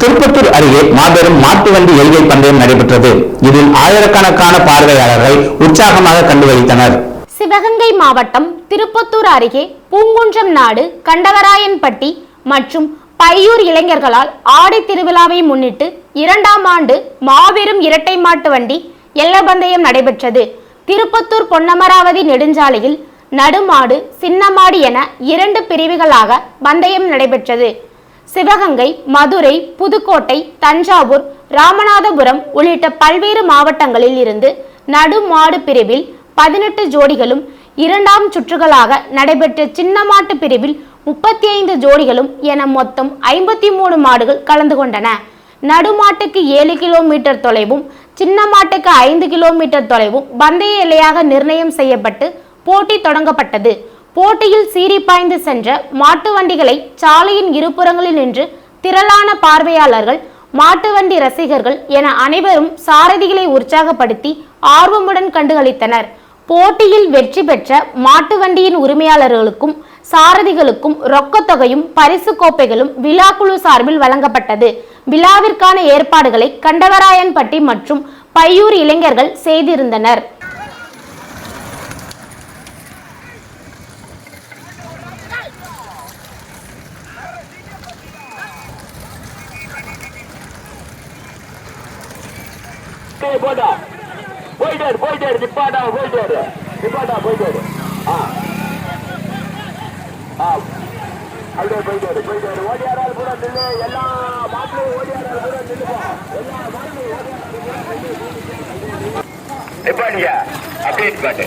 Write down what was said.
திருப்பத்தூர் அருகே மாபெரும் மாட்டு வண்டி எல்கை பந்தயம் நடைபெற்றது. இதில் ஆயிரக்கணக்கான பார்வையாளர்கள் உற்சாகமாக கண்டு வகித்தனர் சிவகங்கை மாவட்டம் திருப்பத்தூர் அருகே பூங்குன்றம் நாடு கண்டவராயன்பட்டி மற்றும் பையூர் இளைஞர்களால் ஆடி திருவிழாவை முன்னிட்டு இரண்டாம் ஆண்டு மாபெரும் இரட்டை மாட்டு வண்டி எல்லப்பந்தயம் நடைபெற்றது. திருப்பத்தூர் பொன்னமராவதி நெடுஞ்சாலையில் நடுமாடு சின்னமாடு என இரண்டு பிரிவுகளாக பந்தயம் நடைபெற்றது. சிவகங்கை மதுரை புதுக்கோட்டை தஞ்சாவூர் ராமநாதபுரம் உள்ளிட்ட பல்வேறு மாவட்டங்களில் இருந்து நடுமாடு பிரிவில் பதினெட்டு ஜோடிகளும் இரண்டாம் சுற்றுகளாக நடைபெற்ற சின்னமாட்டு பிரிவில் முப்பத்தி ஐந்து ஜோடிகளும் என மொத்தம் ஐம்பத்தி மூணு மாடுகள் கலந்து கொண்டன. நடுமாட்டுக்கு ஏழு கிலோமீட்டர் தொலைவும் சின்ன மாட்டுக்கு ஐந்து கிலோமீட்டர் தொலைவும் பந்தய எல்லையாக நிர்ணயம் செய்யப்பட்டு போட்டி தொடங்கப்பட்டது. போட்டியில் சீறி பாய்ந்து சென்ற மாட்டு வண்டிகளை சாலையின் இருபுறங்களில் நின்று திரளான பார்வையாளர்கள் மாட்டு வண்டி ரசிகர்கள் என அனைவரும் சாரதிகளை உற்சாகப்படுத்தி ஆர்வமுடன் கண்டுகளித்தனர். போட்டியில் வெற்றி பெற்ற மாட்டு வண்டியின் உரிமையாளர்களுக்கும் சாரதிகளுக்கும் ரொக்கத்தொகையும் பரிசு கோப்பைகளும் விழாக்குழு சார்பில் வழங்கப்பட்டது. விழாவிற்கான ஏற்பாடுகளை கண்டவராயன்பட்டி மற்றும் பையூர் இளைஞர்கள் செய்திருந்தனர். டேய் போடா போயிட்டாரு போயிட்டாரு நிப்பாட்டா போயிட்டாரு நிப்பாட்டா போயிட்டாரு ஆ. ஆ. அப்படியே போயிட்டாரு போயிட்டாரு ஓடியாரால் கூட நில்லு. எல்லா மாட்டிலும் ஓடியாரால் கூட நில்லுப்பா. எல்லா மாட்டிலும் ஓடியாரால் கூட நிப்பாட்டியா அப்படியே நிப்பாட்டு